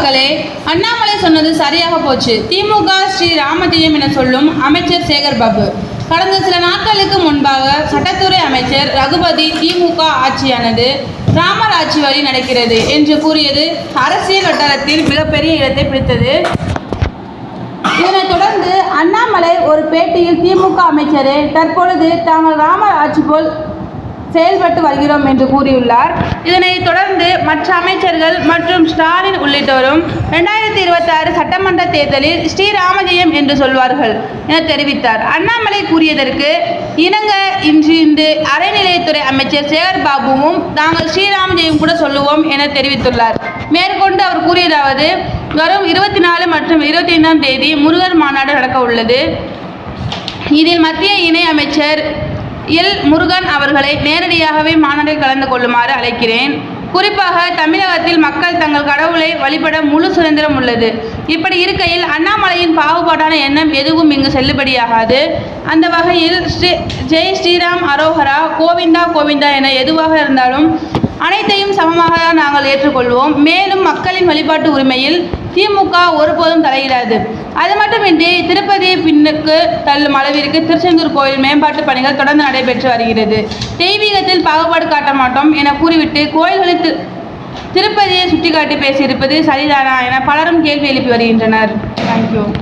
மக்களே அண்ணாமலை சொன்னது சரியாக போச்சு. திமுக ஸ்ரீ ராமஜெயம் என சொல்லும் அமைச்சர் சேகர் பாபு. கடந்த சில நாட்களுக்கு முன்பாக சட்டத்துறை அமைச்சர் ரகுபதி திமுக ஆட்சியானது ராமர் ஆட்சி வழி நடக்கிறது என்று கூறியது அரசியல் வட்டாரத்தில் மிகப்பெரிய இடத்தை பிடித்தது. இதனைத் தொடர்ந்து அண்ணாமலை ஒரு பேட்டியில் திமுக அமைச்சரே தற்பொழுது தாங்கள் ராமர் ஆட்சி போல் செயல்பட்டு வருகிறோம் என்று கூறியுள்ளார். இதனைத் தொடர்ந்து மற்ற அமைச்சர்கள் மற்றும் ஸ்டாலின் உள்ளிட்டோரும் ரெண்டாயிரத்தி இருபத்தாறு சட்டமன்ற தேர்தலில் ஸ்ரீராமஜெயம் என்று சொல்வார்கள் என தெரிவித்தார். அண்ணாமலை கூறியதற்கு இணங்க இன்று இந்த அறநிலையத்துறை அமைச்சர் சேகர் பாபுவும் தாங்கள் ஸ்ரீராமஜெயம் கூட சொல்லுவோம் என தெரிவித்துள்ளார். மேற்கொண்டு அவர் கூறியதாவது வரும் இருபத்தி நாலு மற்றும் இருபத்தி ஐந்தாம் தேதி முருகன் மாநாடு நடக்க உள்ளது இதில் மத்திய இணை அமைச்சர் எல் முருகன் அவர்களை நேரடியாகவே மாநாட்டில் கலந்து கொள்ளுமாறு அழைக்கிறேன். குறிப்பாக தமிழகத்தில் மக்கள் தங்கள் கடவுளை வழிபட முழு சுதந்திரம் உள்ளது. இப்படி இருக்கையில் அண்ணாமலையின் பாகுபாடான எண்ணம் எதுவும் இங்கு செல்லுபடியாகாது. அந்த வகையில் ஸ்ரீ ஜெய் ஸ்ரீராம் அரோஹரா கோவிந்தா கோவிந்தா என எதுவாக இருந்தாலும் அனைத்தையும் சமமாக நாங்கள் ஏற்றுக்கொள்வோம். மேலும் மக்களின் வழிபாட்டு உரிமையில் திமுக ஒருபோதும் தலையிடாது. அது மட்டுமின்றி திருப்பதியை பின்னுக்கு தள்ளும் அளவிற்கு திருச்செந்தூர் கோயில் மேம்பாட்டு பணிகள் தொடர்ந்து நடைபெற்று வருகிறது. தெய்வீகத்தில் பாகுபாடு காட்ட மாட்டோம் என கூறிவிட்டு கோயில்களில் திரு- திருப்பதியை சுட்டிக்காட்டி பேசியிருப்பது சரிதானா என பலரும் கேள்வி எழுப்பி வருகின்றனர். தேங்க்யூ